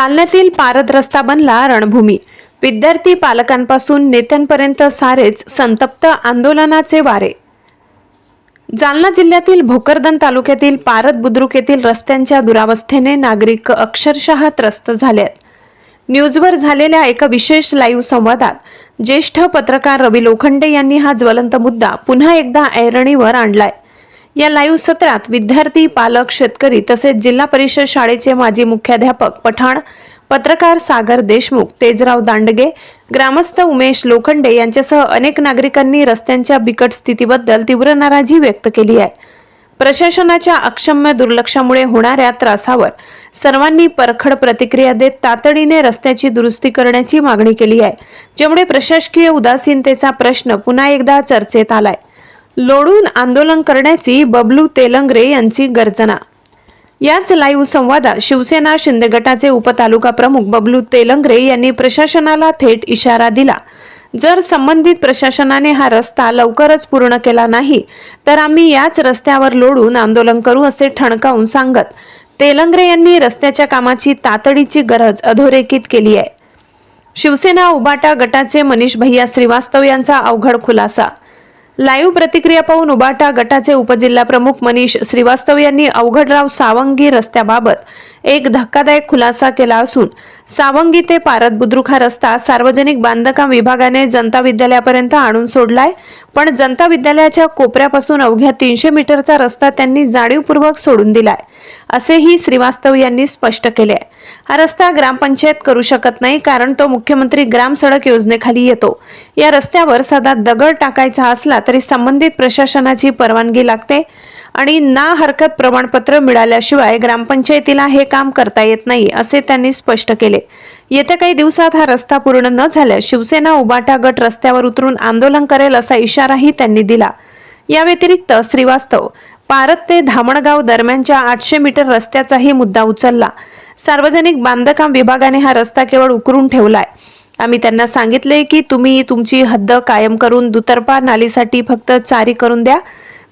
जालन्यातील पारद रस्ता बनला रणभूमी. विद्यार्थी पालकांपासून नेत्यांपर्यंत सारेच संतप्त आंदोलनाचे वारे. जालना जिल्ह्यातील भोकरदन तालुक्यातील पारद बुद्रुक येथील रस्त्यांच्या दुरावस्थेने नागरिक अक्षरशः त्रस्त झाले आहेत न्यूजवर झालेल्या एका विशेष लाईव्ह संवादात ज्येष्ठ पत्रकार रवी लोखंडे यांनी हा ज्वलंत मुद्दा पुन्हा एकदा ऐरणीवर आणलाय. या लाईव्ह सत्रात विद्यार्थी पालक शेतकरी तसेच जिल्हा परिषद शाळेचे माजी मुख्याध्यापक पठाण पत्रकार सागर देशमुख तेजराव दांडगे ग्रामस्थ उमेश लोखंडे यांच्यासह अनेक नागरिकांनी रस्त्यांच्या बिकट स्थितीबद्दल तीव्र नाराजी व्यक्त केली आहे. प्रशासनाच्या अक्षम्य दुर्लक्षामुळे होणाऱ्या त्रासावर सर्वांनी परखड प्रतिक्रिया देत तातडीने रस्त्याची दुरुस्ती करण्याची मागणी केली आहे ज्यामुळे प्रशासकीय उदासीनतेचा प्रश्न पुन्हा एकदा चर्चेत आलाय. लोडून आंदोलन करण्याची बबलू तेलंगरे यांची गर्जना. याच लाईव्ह संवादात शिवसेना शिंदे गटाचे उपतालुका प्रमुख बबलू तेलंगरे यांनी प्रशासनाला थेट इशारा दिला. जर संबंधित प्रशासनाने हा रस्ता लवकरच पूर्ण केला नाही तर आम्ही याच रस्त्यावर लोडून आंदोलन करू असे ठणकावून सांगत तेलंगरे यांनी रस्त्याच्या कामाची तातडीची गरज अधोरेखित केली आहे. शिवसेना उबाटा गटाचे मनीष भैया श्रीवास्तव यांचा अवघड खुलासा लाईव्ह प्रतिक्रिया पाहून उबाटा गटाचे उपजिल्हा प्रमुख मनीष श्रीवास्तव यांनी अवघडराव सावंगी रस्त्याबाबत एक धक्कादायक खुलासा केला असून सावंगी ते पारद बुद्रुक हा रस्ता सार्वजनिक बांधकाम विभागाने जनता विद्यालयापर्यंत आणून सोडलाय. पण जनता विद्यालयाच्या कोपऱ्यापासून अवघ्या तीनशे मीटरचा रस्ता त्यांनी जाणीवपूर्वक सोडून दिलाय असेही श्रीवास्तव यांनी स्पष्ट केले आहे हा रस्ता ग्रामपंचायत करू शकत नाही कारण तो मुख्यमंत्री ग्राम सडक योजनेखाली येतो. या रस्त्यावर साधा दगड टाकायचा असला तरी संबंधित प्रशासनाची परवानगी लागते. आणि ना हरकत प्रमाणपत्र मिळाल्याशिवाय ग्रामपंचायतीला हे काम करता येत नाही असे त्यांनी स्पष्ट केले. येत्या काही दिवसात हा रस्ता पूर्ण न झाल्यास शिवसेना उबाटा गट रस्त्यावर उतरून आंदोलन करेल असा इशाराही त्यांनी दिला. या व्यतिरिक्त श्रीवास्तव पारत ते धामणगाव दरम्यानच्या आठशे मीटर रस्त्याचाही मुद्दा उचलला. सार्वजनिक बांधकाम विभागाने हा रस्ता केवळ उकरून ठेवलाय. आम्ही त्यांना सांगितले की तुम्ही तुमची हद्द कायम करून दुतर्फा नालीसाठी फक्त चारी करून द्या.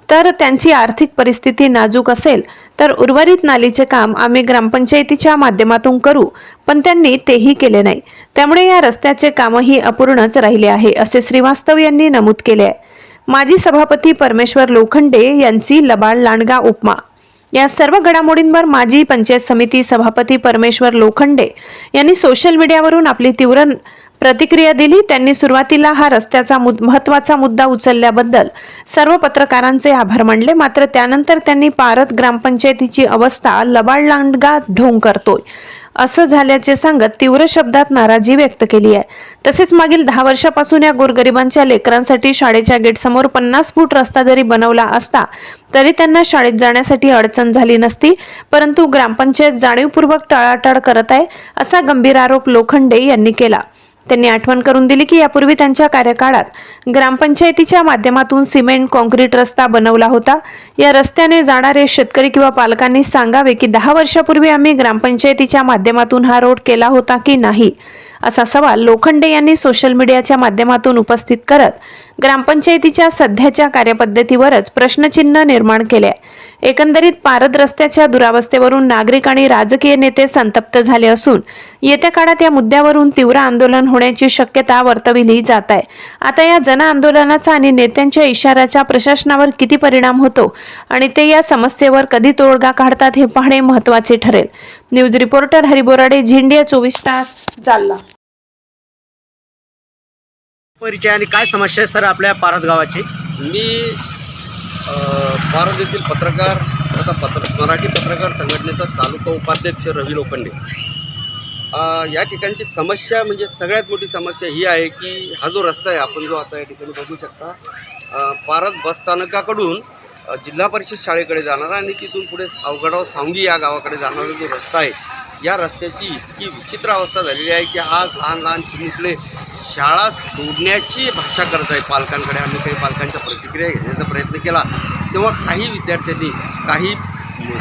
तर त्यांची आर्थिक परिस्थिती नाजूक असेल तर उर्वरित नालीचे काम आम्ही ग्रामपंचायतीच्या माध्यमातून करू पण त्यांनी तेही केले नाही. त्यामुळे या रस्त्याचे कामही अपूर्णच राहिले आहे असे श्रीवास्तव यांनी नमूद केले आहे. माजी सभापती परमेश्वर लोखंडे यांची लबाड लांडगा उपमा. या सर्व घडामोडींवर माजी पंचायत समिती सभापती परमेश्वर लोखंडे यांनी सोशल मीडियावरून आपली तीव्र प्रतिक्रिया दिली त्यांनी सुरुवातीला हा रस्त्याचा मुद महत्त्वाचा मुद्दा उचलल्याबद्दल सर्व पत्रकारांचे आभार मानले. मात्र त्यानंतर त्यांनी पारत ग्रामपंचायतीची अवस्था लबाडलांडगा ढोंग करतोय. असं झाल्याचे सांगत तीव्र शब्दात नाराजी व्यक्त केली आहे. तसेच मागील दहा वर्षापासून या गोरगरिबांच्या लेकरांसाठी शाळेच्या गेटसमोर पन्नास फूट रस्ता जरी बनवला असता तरी त्यांना शाळेत जाण्यासाठी अडचण झाली नसती. परंतु ग्रामपंचायत जाणीवपूर्वक टाळाटाळ करत आहे असा गंभीर आरोप लोखंडे यांनी केला. त्यांनी आठवण करून दिली की यापूर्वी त्यांच्या कार्यकाळात ग्रामपंचायतीच्या माध्यमातून सिमेंट कॉन्क्रीट रस्ता बनवला होता. या रस्त्याने जाणारे शेतकरी किंवा पालकांनी सांगावे की दहा वर्षापूर्वी आम्ही ग्रामपंचायतीच्या माध्यमातून हा रोड केला होता की नाही? असा सवाल लोखंडे यांनी सोशल मीडियाच्या माध्यमातून उपस्थित करत ग्रामपंचायतीच्या सध्याच्या कार्यपद्धतीवरच प्रश्नचिन्ह निर्माण केले. एकंदरीत पारद रस्त्याच्या दुरावस्थेवरून नागरिक आणि राजकीय नेते संतप्त झाले असून येत्या काळात या मुद्द्यावरून तीव्र आंदोलन होण्याची शक्यता वर्तविली जात आहे. आता या जन आंदोलनाचा आणि नेत्यांच्या इशाऱ्याचा प्रशासनावर किती परिणाम होतो आणि ते या समस्येवर कधी तोडगा काढतात हे पाहणे महत्त्वाचे ठरेल. न्यूज रिपोर्टर हरिबोराडे झिंडिया चोवीस तास जालना. परिचय आणि काय समस्या आहे सर आपल्या पारत गावाची? मी अ, भारत येथील पत्रकार तथा पत्र मराठी पत्रकार संघटनेचा तालुका उपाध्यक्ष रवी लोखंडे. अ, या ठिकाणची समस्या म्हणजे सगळ्यात मोठी समस्या ही आहे की हा जो रस्ता आहे आपण जो आता या ठिकाणी बघू शकता अ, पारत बसस्थानकाकडून जिल्हा परिषद शाळेकडे जाणारा आणि तिथून पुढे अवघडाव सावंगी या गावाकडे जाणारा जो रस्ता आहे या रस्त्याची इतकी विचित्र अवस्था झालेली आहे की आज लहान लहान चिमुकले शाळा सोडण्याची भाषा करत आहे पालकांकडे आम्ही काही पालकांच्या प्रतिक्रिया घेण्याचा प्रयत्न केला. तेव्हा काही विद्यार्थ्यांनी काही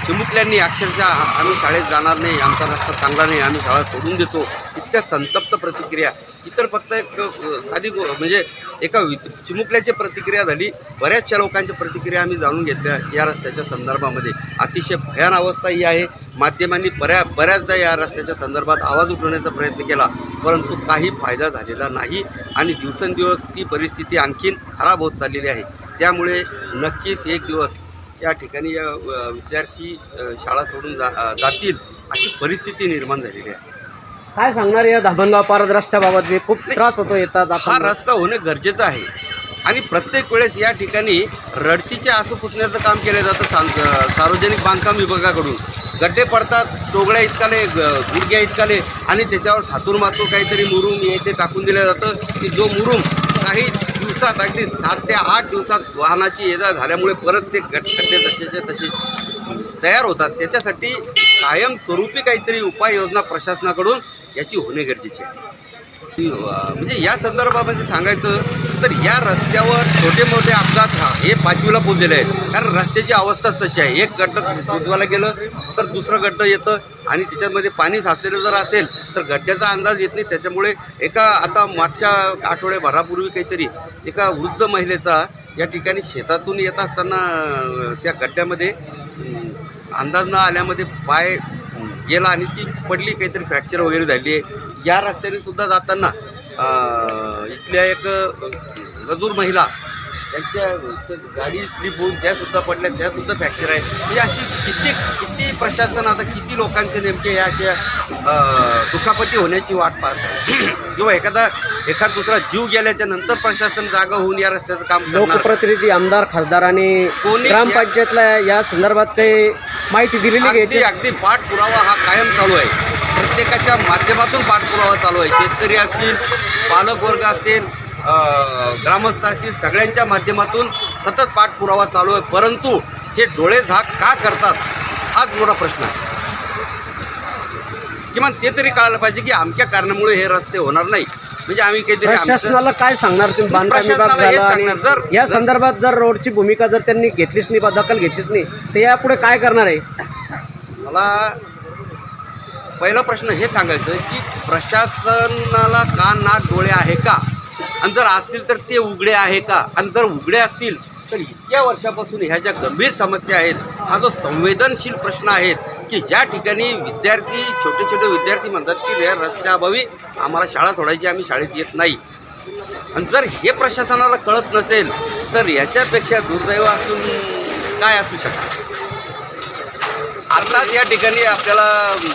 चिमुकल्यांनी अक्षरशः आम्ही शाळेत जाणार नाही आमचा रस्ता चांगला नाही आम्ही शाळा सोडून देतो. इतक्या संतप्त प्रतिक्रिया. इतर फक्त एक साधी म्हणजे एका वि चिमुकल्याची प्रतिक्रिया झाली. बऱ्याचशा लोकांच्या प्रतिक्रिया आम्ही जाणून घेतल्या या रस्त्याच्या संदर्भामध्ये. अतिशय भयान अवस्था ही आहे. माध्यमांनी बऱ्या बऱ्याचदा या रस्त्याच्या संदर्भात आवाज उठवण्याचा प्रयत्न केला. परंतु काही फायदा झालेला नाही आणि दिवसेंदिवस ती परिस्थिती आणखीन खराब होत चाललेली आहे. त्यामुळे नक्कीच एक दिवस या ठिकाणी या विद्यार्थी शाळा सोडून जा जातील अशी परिस्थिती निर्माण झालेली आहे. काय सांगणार या धामणगाव पारद रस्त्याबाबत? बी खूप त्रास होतो येतात हा आपण. रस्ता होणं गरजेचं आहे. आणि प्रत्येक वेळेस या ठिकाणी रडतीचे आसू पुसण्याचं काम केलं जातं सां- सार्वजनिक बांधकाम विभागाकडून. गड्डे पडतात टोगड्या इतकाले ग- गुडघ्या इतकाले आणि त्याच्यावर थातूर मातूर काहीतरी मुरुम हे ते टाकून दिलं जातं की जो मुरुम काही दिवसात अगदी सात ते आठ दिवसात वाहनाची ये जा झाल्यामुळे परत ते गट खड्डे तसेचे तसे तयार होतात. त्याच्यासाठी कायमस्वरूपी काहीतरी उपाययोजना प्रशासनाकडून याची होणे गरजेची आहे. म्हणजे या संदर्भामध्ये सांगायचं तर या रस्त्यावर छोटे मोठे अपघात हा हे पाचवीला पोचलेले आहेत. कारण रस्त्याची अवस्थाच तशी आहे. एक गड्डं बुजवायला गेलं तर दुसरं गड्डं येतं आणि त्याच्यामध्ये पाणी साचलेलं जर असेल तर गड्ड्याचा अंदाज येत नाही. त्याच्यामुळे एका आता मागच्या आठवड्याभरापूर्वी काहीतरी एका वृद्ध महिलेचा या ठिकाणी शेतातून येत असताना त्या गड्ड्यामध्ये अंदाज न आल्यामध्ये पाय गेला आणि ती पडली काहीतरी फ्रॅक्चर वगैरे झाली आहे. या रस्त्याने सुद्धा जाताना इथल्या एक गजूर महिला त्यांच्या त्या गाडी स्लिप होऊन त्या सुद्धा पडल्या त्या सुद्धा फ्रॅक्चर आहे म्हणजे अशी किती किती प्रशासन आता किती लोकांचे नेमके या अशा दुखापती होण्याची वाट पाहत आहे किंवा एखादा एखाद दुसरा जीव गेल्याच्यानंतर प्रशासन जागा होऊन या रस्त्याचं काम लोकप्रतिनिधी आमदार खासदार आणि कोणी- ग्रामपंचायतला या संदर्भात काही माहिती दिलेली घ्यायची? अगदी पाठपुरावा हा कायम चालू आहे. प्रत्येकाच्या माध्यमातून पाठपुरावा चालू आहे. शेतकरी असतील पालक वर्ग असतील अं, ग्रामस्थ असतील सगळ्यांच्या माध्यमातून सतत पाठपुरावा चालू आहे. परंतु हे डोळे झाक का करतात? हाच मोठा प्रश्न आहे. किमान ते तरी कळायला पाहिजे की अमक्या कारणामुळे हे रस्ते होणार नाही. म्हणजे आम्ही काहीतरी प्रशासनाला काय सांगणार तुम्ही? बांधकाम विभाग प्रशासनाला हेच झाला आणि सांगणार, जर- या संदर्भात जर रोडची भूमिका जर त्यांनी घेतलीच नाही बा दखल घेतलीच नाही तर यापुढे काय करणार आहे? मला पहिला प्रश्न हे सांगायचं की प्रशासनाला कान नाक डोळे आहे का? आणि जर असतील तर ते उघडे आहे का? आणि जर उघडे असतील तर इतक्या वर्षापासून ह्या ज्या गंभीर समस्या आहेत हा जो संवेदनशील प्रश्न आहेत की ज्या ठिकाणी विद्यार्थी छोटे छोटे विद्यार्थी म्हणतात की या रस्त्याअभावी आम्हाला शाळा सोडायची आम्ही शाळेत येत नाही. आणि जर हे प्रशासनाला कळत नसेल तर याच्यापेक्षा दुर्दैव असून काय असू शकतं? आताच या ठिकाणी आपल्याला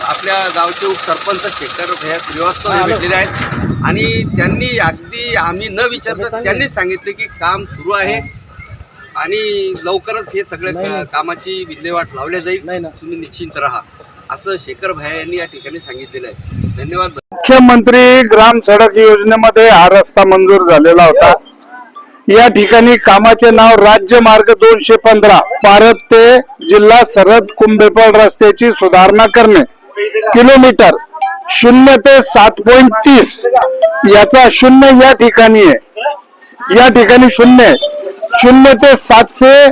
आपल्या गावचे उपसरपंच शेखर भैया श्रीवास्तव भेटलेले आहेत. आणि त्यांनी अगदी आम्ही न विचारता त्यांनी सांगितले की काम सुरू आहे. आणि लवकरच हे सगळे नाही, नाही. कामाची विल्हेवाट लावल्या जाईल. तुम्ही निश्चिंत राहा. असं शेखर भैया यांनी या ठिकाणी सांगितलेलं आहे. धन्यवाद. मुख्यमंत्री ग्राम सडक योजनेमध्ये हा रस्ता मंजूर झालेला होता. या ठिकाणी कामाचे नाव राज्य मार्ग दोनशे पंधरा भारत ते जिल्हा सरहद कुंभेपळ रस्त्याची सुधारणा करणे. किलोमीटर शून्य ते सात पॉईंट तीस. याचा शून्य या ठिकाणी आहे. या ठिकाणी शून्य आहे. शून्य ते सातशे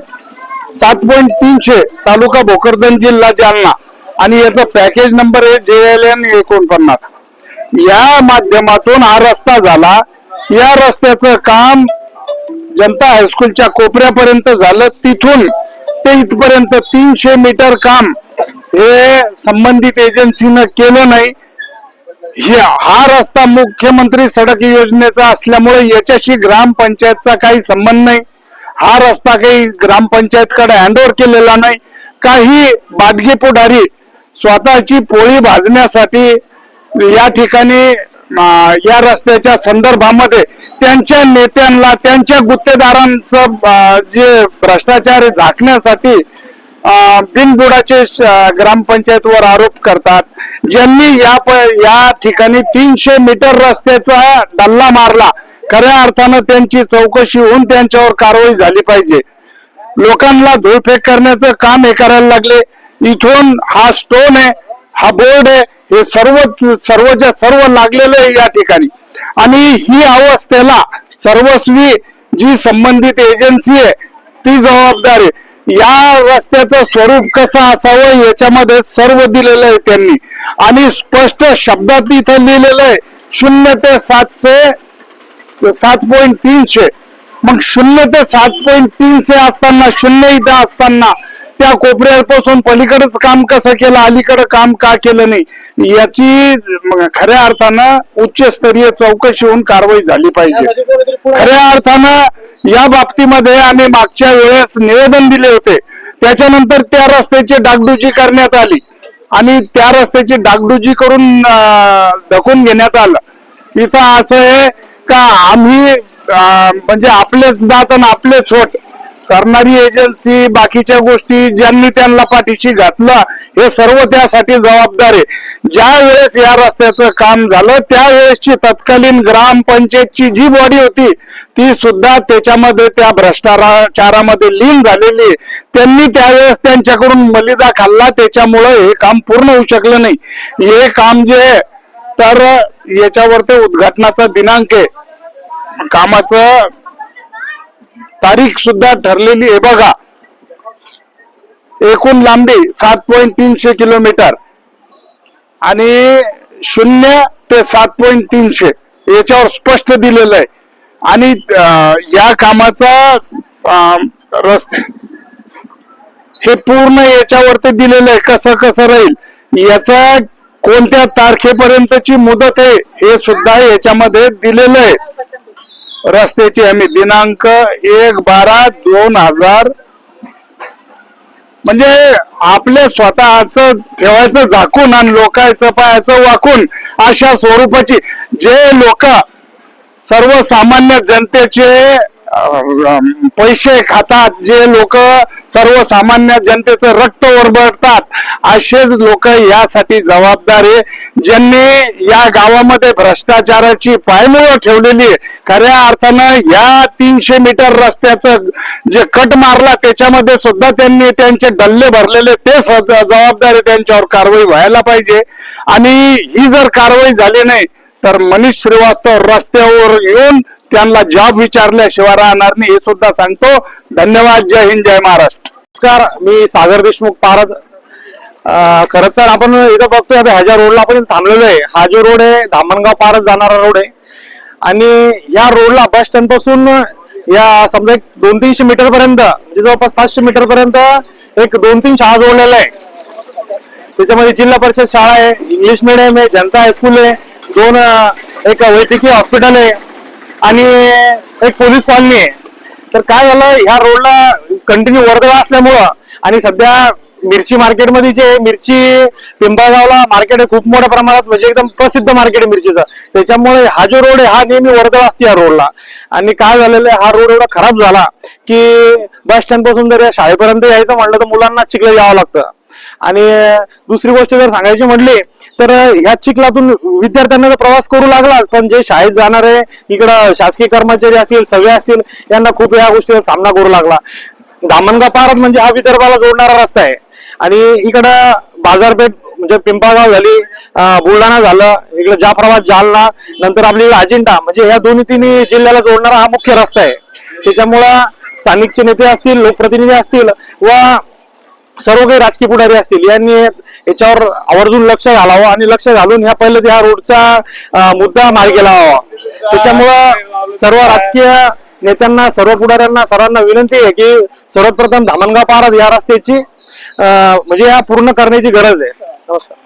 सात पॉईंट तीनशे तालुका भोकरदन जिल्हा जालना. आणि याचा पॅकेज नंबर आहे जे एल एन एकोणपन्नास. या माध्यमातून हा रस्ता झाला. या रस्त्याचं काम जनता हायस्कूलच्या कोपऱ्यापर्यंत झालं. तिथून ते इथपर्यंत तीनशे मीटर काम हे संबंधित एजन्सीनं केलं नाही. हे- हा रस्ता मुख्यमंत्री सडक योजनेचा असल्यामुळे याच्याशी ग्रामपंचायतचा काही संबंध नाही. हा रस्ता काही ग्रामपंचायतकडे हँडओव्हर केलेला नाही. काही बादगी पुढारी स्वतःची पोळी भाजण्यासाठी या ठिकाणी या रस्त्याच्या संदर्भामध्ये त्यांच्या नेत्यांना त्यांच्या गुत्तेदारांचं जे भ्रष्टाचार झाकण्यासाठी बिनबुडाचे ग्रामपंचायतवर आरोप करतात. ज्यांनी या या ठिकाणी तीनशे मीटर रस्त्याचा डल्ला मारला. खऱ्या अर्थानं त्यांची चौकशी होऊन त्यांच्यावर कारवाई झाली पाहिजे. लोकांना धुळफेक करण्याचं काम हे करायला लागले. इथून हा स्टोन आहे हा बोर्ड आहे हे सर्व सर्वच्या सर्व लागलेलं आहे या ठिकाणी. आणि ही अवस्थेला सर्वस्वी जी संबंधित एजन्सी आहे ती जबाबदार आहे. या रस्त्याचं स्वरूप कसं असावं याच्यामध्ये सर्व दिलेलं आहे त्यांनी. आणि स्पष्ट शब्दात इथं लिहिलेलं आहे शून्य ते सातशे सात पॉईंट तीनशे. मग शून्य ते सात पॉईंट तीनशे असताना शून्य इथं असताना त्या कोपऱ्यापासून पलीकडेच काम कसं केलं अलीकडे काम का केलं नाही याची खऱ्या अर्थानं उच्चस्तरीय चौकशी होऊन कारवाई झाली पाहिजे. खऱ्या अर्थानं या बाबतीमध्ये आम्ही मागच्या वेळेस निवेदन दिले होते. त्याच्यानंतर त्या रस्त्याची डागडुजी करण्यात आली आणि त्या रस्त्याची डागडुजी करून ढकून घेण्यात आलं. इथं असं आहे का आम्ही म्हणजे आपलेच दात आणि आपलेच होट करणारी एजन्सी बाकीच्या गोष्टी ज्यांनी त्यांना पाठीशी घातला हे सर्व त्यासाठी जबाबदार आहे. ज्या वेळेस या रस्त्याचं काम झालं त्यावेळेसची तत्कालीन ग्रामपंचायतची जी बॉडी होती ती सुद्धा त्याच्यामध्ये त्या भ्रष्टाचारामध्ये लीन झालेली त्यांनी त्यावेळेस त्यांच्याकडून मलिदा खाल्ला त्याच्यामुळं हे काम पूर्ण होऊ शकलं नाही. हे काम जे तर याच्यावर ते उद्घाटनाचा दिनांक आहे. कामाचं तारीख सुद्धा ठरलेली आहे. बघा. एकूण लांबी सात पॉईंट तीनशे किलोमीटर. आणि शून्य ते सात पॉईंट तीनशे. याच्यावर स्पष्ट दिलेलं आहे. आणि या कामाचा अं, रस्ते हे पूर्ण याच्यावरती दिलेलं आहे. कसं कसं राहील? याचा कोणत्या तारखेपर्यंतची मुदत आहे हे सुद्धा याच्यामध्ये दिलेलं आहे. रस्त्याची हमी दिनांक एक बारा दोन हजार. म्हणजे आपल्या स्वतःच ठेवायचं झाकून आणि लोकांचं पायाचं वाकून अशा स्वरूपाची जे लोक सर्वसामान्य जनतेचे पैसे खातात जे लोक सर्वसामान्य जनतेचं रक्त ओरबडतात. असेच लोक यासाठी जबाबदार आहे. ज्यांनी या गावामध्ये भ्रष्टाचाराची पायमुळं ठेवलेली आहे. खऱ्या अर्थानं या तीनशे मीटर रस्त्याचं जे कट मारला त्याच्यामध्ये सुद्धा त्यांनी त्यांचे डल्ले भरलेले ते जबाबदारी जबाबदार आहे. त्यांच्यावर कारवाई व्हायला पाहिजे. आणि ही जर कारवाई झाली नाही तर मनीष श्रीवास्तव रस्त्यावर येऊन त्यांना जॉब विचारल्याशिवाय राहणार नाही हे सुद्धा सांगतो. धन्यवाद. जय हिंद. जय महाराष्ट्र. नमस्कार मी सागर देशमुख पारद. खर तर आपण इथं बघतोय आता ह्या ज्या रोडला आपण थांबलेलो आहे हा जो रोड आहे धामणगाव पारद जाणारा रोड आहे. आणि या रोडला बस स्टँडपासून या समजा एक दोन तीनशे मीटर पर्यंत म्हणजे जवळपास पाचशे मीटर पर्यंत एक दोन तीन शाळा जोडलेल्या आहे त्याच्यामध्ये जिल्हा परिषद शाळा आहे इंग्लिश मिडियम आहे जनता हायस्कूल आहे दोन एक वैद्यकीय हॉस्पिटल आहे आणि एक पोलीस कॉलनी आहे. तर काय झालं ह्या रोडला कंटिन्यू वर्दळ असल्यामुळं आणि सध्या मिरची मार्केटमध्ये जे मिरची पिंपळगावला मार्केट आहे खूप मोठ्या प्रमाणात म्हणजे एकदम प्रसिद्ध मार्केट आहे मिरचीचं. त्याच्यामुळे हा जो रोड आहे हा नेहमी वर्दळ असते या रोडला आणि काय झालेलं आहे हा रोड एवढा खराब झाला की बस स्टँडपासून जर या शाळेपर्यंत यायचं म्हणलं तर मुलांना चिखलं यावं लागतं. आणि दुसरी गोष्ट जर सांगायची म्हटली तर ह्या चिखलातून विद्यार्थ्यांना तर प्रवास करू लागलाच पण जे शाळेत जाणारे इकडं शासकीय कर्मचारी असतील सगळे असतील यांना खूप या गोष्टीचा सामना करू लागला. धामणगाव पारत म्हणजे हा विदर्भाला जोडणारा रस्ता आहे. आणि इकडं बाजारपेठ म्हणजे पिंपळगाव झाली बुलढाणा झालं इकडे जाफराबाद जालना नंतर आपली अजिंठा म्हणजे ह्या दोन्ही तिन्ही जिल्ह्याला जोडणारा हा मुख्य रस्ता आहे. त्याच्यामुळं स्थानिकचे नेते असतील लोकप्रतिनिधी असतील व सर्व काही राजकीय पुढारी असतील यांनी याच्यावर आवर्जून लक्ष घालावं आणि लक्ष घालून ह्या पहिले त्या रोडचा मुद्दा मार्गी लावावा. त्याच्यामुळं सर्व राजकीय नेत्यांना सर्व पुढाऱ्यांना सर्वांना विनंती आहे की सर्वप्रथम धामणगाव पारा या रस्त्याची म्हणजे या पूर्ण करण्याची गरज आहे. नमस्कार.